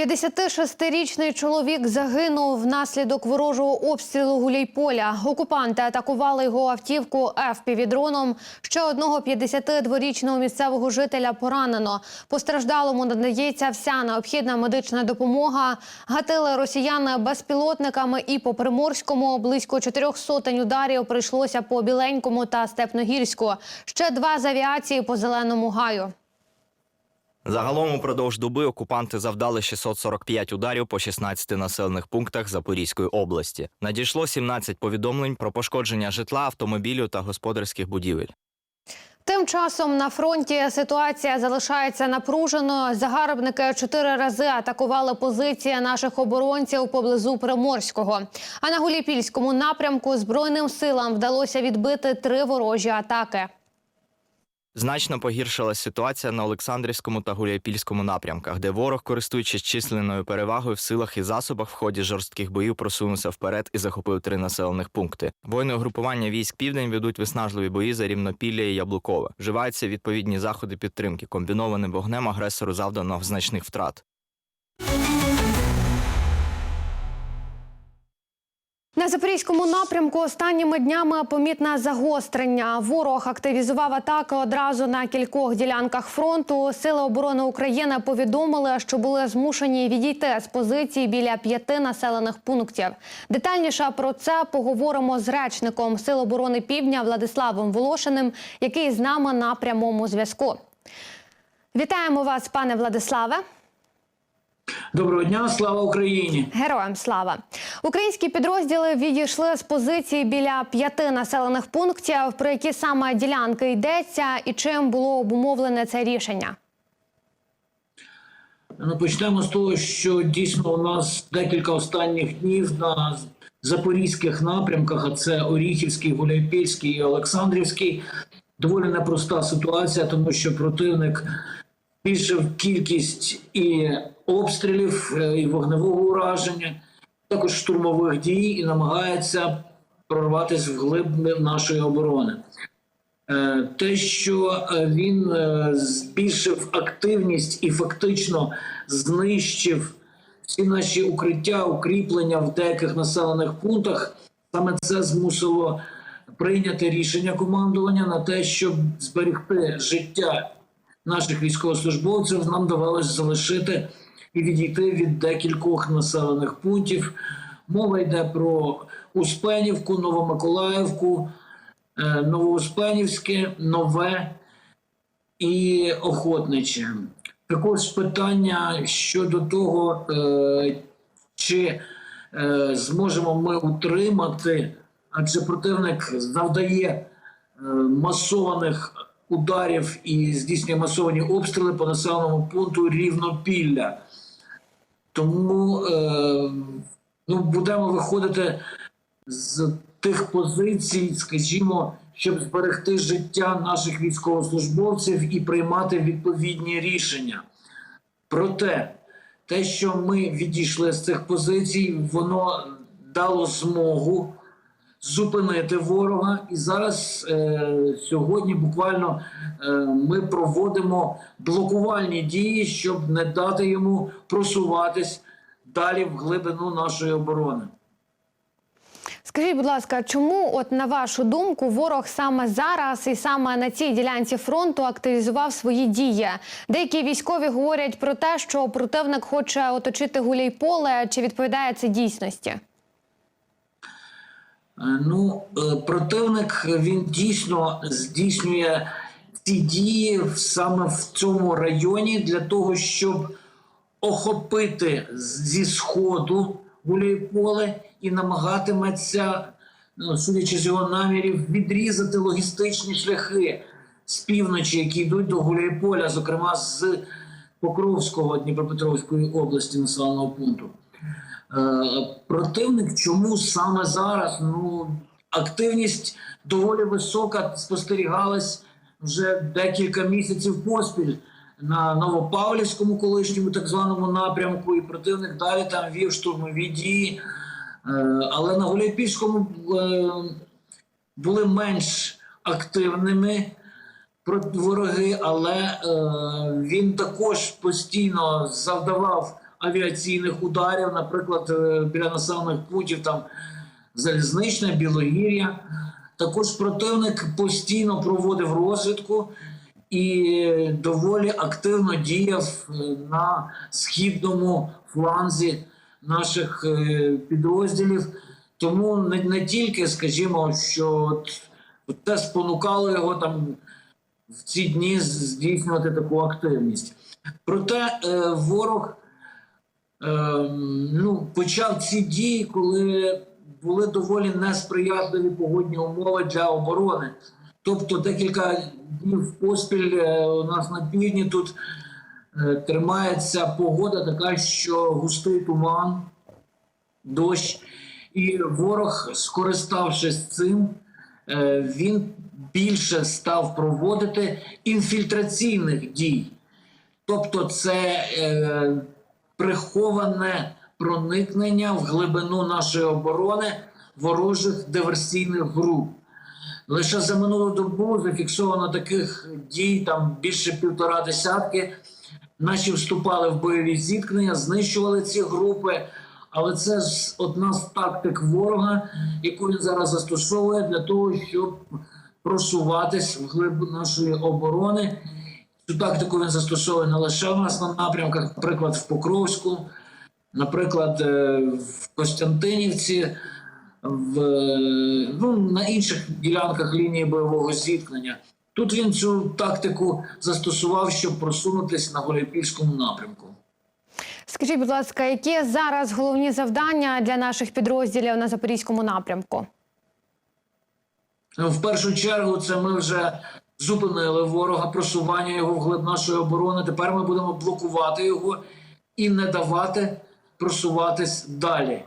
56-річний чоловік загинув внаслідок ворожого обстрілу Гуляйполя. Окупанти атакували його автівку ФПВ-дроном. Ще одного 52-річного місцевого жителя поранено. Постраждалому надається вся необхідна медична допомога. Гатили росіяни безпілотниками і по Приморському. Близько чотирьох сотень ударів прийшлося по Біленькому та Степногірську. Ще два з авіації по Зеленому гаю. Загалом упродовж доби окупанти завдали 645 ударів по 16 населених пунктах Запорізької області. Надійшло 17 повідомлень про пошкодження житла, автомобілю та господарських будівель. Тим часом на фронті ситуація залишається напруженою. Загарбники чотири рази атакували позиції наших оборонців поблизу Приморського. А на Гуліпільському напрямку збройним силам вдалося відбити три ворожі атаки. Значно погіршилась ситуація на Олександрівському та Гуляйпільському напрямках, де ворог, користуючись численною перевагою в силах і засобах, в ході жорстких боїв просунувся вперед і захопив три населених пункти. Воїни угрупування військ Південь ведуть виснажливі бої за рівнопілля і Яблукове. Вживаються відповідні заходи підтримки. Комбінованим вогнем агресору завдано значних втрат. На запорізькому напрямку останніми днями помітне загострення. Ворог активізував атаки одразу на кількох ділянках фронту. Сили оборони України повідомили, що були змушені відійти з позицій біля п'яти населених пунктів. Детальніше про це поговоримо з речником Сил оборони Півдня Владиславом Волошиним, який з нами на прямому зв'язку. Вітаємо вас, пане Владиславе. Доброго дня, слава Україні! Героям слава! Українські підрозділи відійшли з позиції біля п'яти населених пунктів. Про які саме ділянки йдеться, і чим було обумовлене це рішення? Ну, почнемо з того, що дійсно у нас декілька останніх днів на запорізьких напрямках, а це Оріхівський, Гуляйпільський і Олександрівський. Доволі непроста ситуація, тому що противник збільшив кількість і обстрілів, е, і вогневого ураження, також штурмових дій, і намагається прорватися в глиб нашої оборони. Е, Те, що е, він збільшив активність і фактично знищив всі наші укриття, укріплення в деяких населених пунктах, саме це змусило прийняти рішення командування на те, щоб зберегти життя наших військовослужбовців, нам довелось залишити і відійти від декількох населених пунктів. Мова йде про Успенівку, Новомиколаївку, е, Новоуспенівське, Нове і Охотниче. Також питання щодо того, е, чи е, зможемо ми утримати, адже противник завдає масованих ударів і здійснює масовані обстріли по населеному пункту Рівнопілля. Тому е, ну, будемо виходити з тих позицій, скажімо, щоб зберегти життя наших військовослужбовців і приймати відповідні рішення. Проте, те, що ми відійшли з цих позицій, воно дало змогу зупинити ворога. І зараз е, сьогодні буквально е, ми проводимо блокувальні дії, щоб не дати йому просуватись далі в глибину нашої оборони. Скажіть, будь ласка, чому, от на вашу думку, ворог саме зараз і саме на цій ділянці фронту активізував свої дії? Деякі військові говорять про те, що противник хоче оточити Гуляйполе. Чи відповідає це дійсності? Е, Ну, е, противник він дійсно здійснює ці дії саме в цьому районі для того, щоб охопити зі сходу Гуляйполе і намагатиметься, ну, судячи з його намірів, відрізати логістичні шляхи з півночі, які йдуть до Гуляйполя, зокрема з Покровського Дніпропетровської області населеного пункту. Е, противник, чому саме зараз? Ну активність доволі висока спостерігалась вже декілька місяців поспіль на Новопавлівському колишньому так званому напрямку, і противник далі там вів штурмові дії. Е, Але на Гуляйпільському е, були менш активними вороги, але він також постійно завдавав авіаційних ударів, наприклад, е, біля населених пунктів там залізничне, Білогір'я. Також противник постійно проводив розвідку і доволі активно діяв е, на східному фланзі наших е, підрозділів. Тому не, не тільки, скажімо, що це спонукало його там в ці дні здійснювати таку активність. Проте е, ворог е, ну, почав ці дії, коли були доволі несприятливі погодні умови для оборони. Тобто декілька днів поспіль е, у нас на півдні тут е, тримається погода така, що густий туман, дощ, і ворог, скориставшись цим, е, він більше став проводити інфільтраційних дій. Тобто, це приховане проникнення в глибину нашої оборони ворожих диверсійних груп. Лише за минулу добу зафіксовано таких дій там більше півтора десятки. Наші вступали в бойові зіткнення, знищували ці групи. Але це ж одна з тактик ворога, яку він зараз застосовує для того, щоб просуватись в глиб нашої оборони. Цю тактику він застосовує не лише у нас на напрямках, наприклад, в Покровську, наприклад, е, в Костянтинівці, в, е, ну, на інших ділянках лінії бойового зіткнення. Тут він цю тактику застосував, щоб просунутися на Гуляйпільському напрямку. Скажіть, будь ласка, які зараз головні завдання для наших підрозділів на запорізькому напрямку? Ну, В першу чергу, це ми вже зупинили ворога, просування його в глиб нашої оборони. Тепер ми будемо блокувати його і не давати просуватись далі.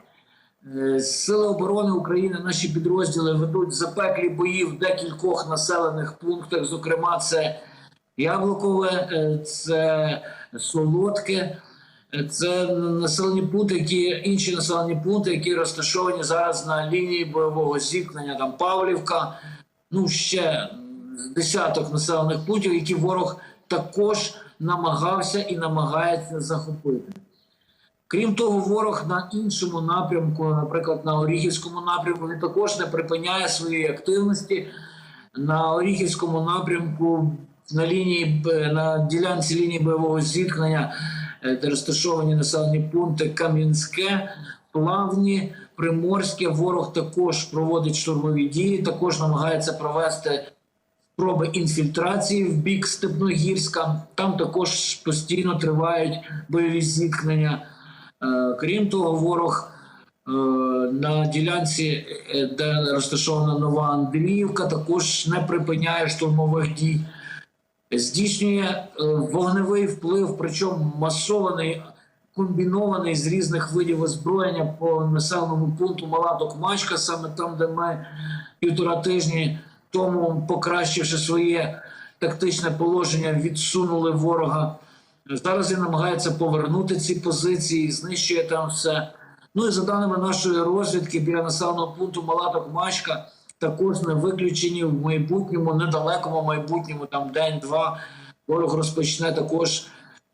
Е, Сили оборони України, наші підрозділи ведуть запеклі бої в декількох населених пунктах. Зокрема, це Яблукове, е, це Солодке, е, це населені пункти, які інші населені пункти, які розташовані зараз на лінії бойового зіткнення. Там Павлівка, ну ще десяток населених пунктів, які ворог також намагався і намагається захопити. Крім того, ворог на іншому напрямку, наприклад, на Оріхівському напрямку, він також не припиняє своєї активності. На Оріхівському напрямку на лінії на ділянці лінії бойового зіткнення, е, де розташовані населені пункти Кам'янське, Плавні, Приморське. Ворог також проводить штурмові дії, також намагається провести спроби інфільтрації в бік Степногірська. Там також постійно тривають бойові зіткнення. Е, Крім того, ворог е, на ділянці, е, де розташована нова Андріївка, також не припиняє штурмових дій. Здійснює вогневий вплив, причому масований, комбінований з різних видів озброєння по населеному пункту Мала Токмачка, саме там, де ми півтора тижні тому, покращивши своє тактичне положення, відсунули ворога. Зараз він намагається повернути ці позиції, знищує там все. Ну і за даними нашої розвідки, біля населеного пункту Мала Токмачка також не виключені в майбутньому, недалекому майбутньому, там день-два, ворог розпочне також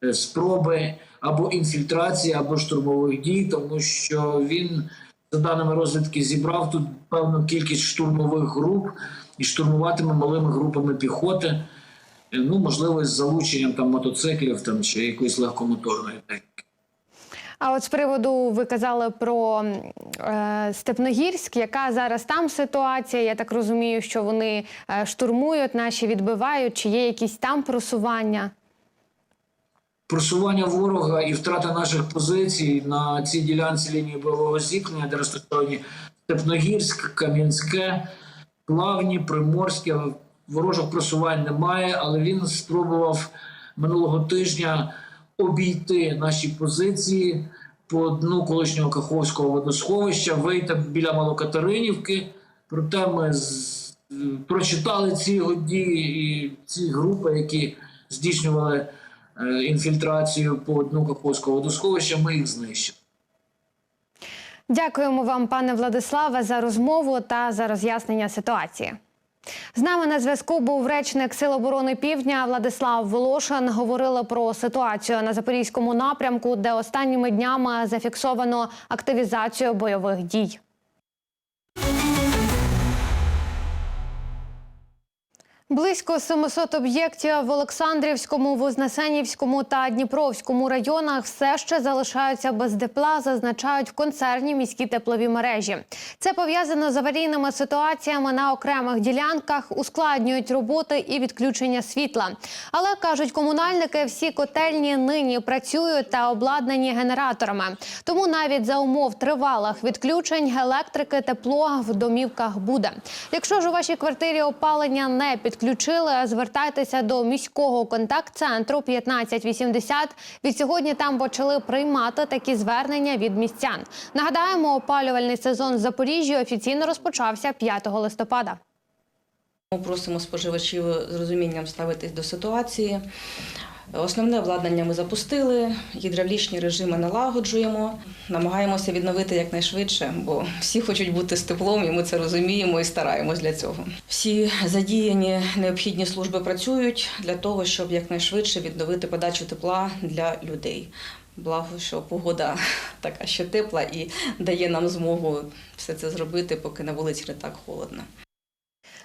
е, спроби або інфільтрації, або штурмових дій, тому що він, за даними розвідки, зібрав тут певну кількість штурмових груп і штурмуватиме малими групами піхоти. Е, Ну, можливо, з залученням там мотоциклів там чи якоїсь легкомоторної техніки. А от з приводу ви казали про е, Степногірськ, яка зараз там ситуація? Я так розумію, що вони е, штурмують, наші відбивають, чи є якісь там просування? просування ворога і втрата наших позицій на цій ділянці лінії бойового зіткнення, де розташовані Степногірськ, Кам'янське, Плавні, Приморське. Ворожих просувань немає, але він спробував минулого тижня обійти наші позиції по дну колишнього Каховського водосховища, вийти біля Малокатеринівки. Проте ми з- прочитали ці його дії і ці групи, які здійснювали е, інфільтрацію по дну Каховського водосховища, ми їх знищили. Дякуємо вам, пане Владиславе, за розмову та за роз'яснення ситуації. З нами на зв'язку був речник Сил оборони Півдня Владислав Волошин. Говорили про ситуацію на запорізькому напрямку, де останніми днями зафіксовано активізацію бойових дій. Близько 700 об'єктів в Олександрівському, Вознесенівському та Дніпровському районах все ще залишаються без тепла, зазначають в концерні міські теплові мережі. Це пов'язано з аварійними ситуаціями на окремих ділянках, ускладнюють роботи і відключення світла. Але кажуть комунальники, всі котельні нині працюють та обладнані генераторами. Тому навіть за умов тривалих відключень електрики тепло в домівках буде. Якщо ж у вашій квартирі опалення не підключили, звертайтеся до міського контакт-центру 1580. Відсьогодні там почали приймати такі звернення від містян. Нагадаємо, опалювальний сезон в Запоріжжі офіційно розпочався 5 листопада. Ми просимо споживачів з розумінням ставитись до ситуації. Основне обладнання ми запустили, гідравлічні режими налагоджуємо, намагаємося відновити якнайшвидше, бо всі хочуть бути з теплом, і ми це розуміємо і стараємось для цього. Всі задіяні необхідні служби працюють для того, щоб якнайшвидше відновити подачу тепла для людей. Благо, що погода така ще тепла і дає нам змогу все це зробити, поки на вулиці не так холодно.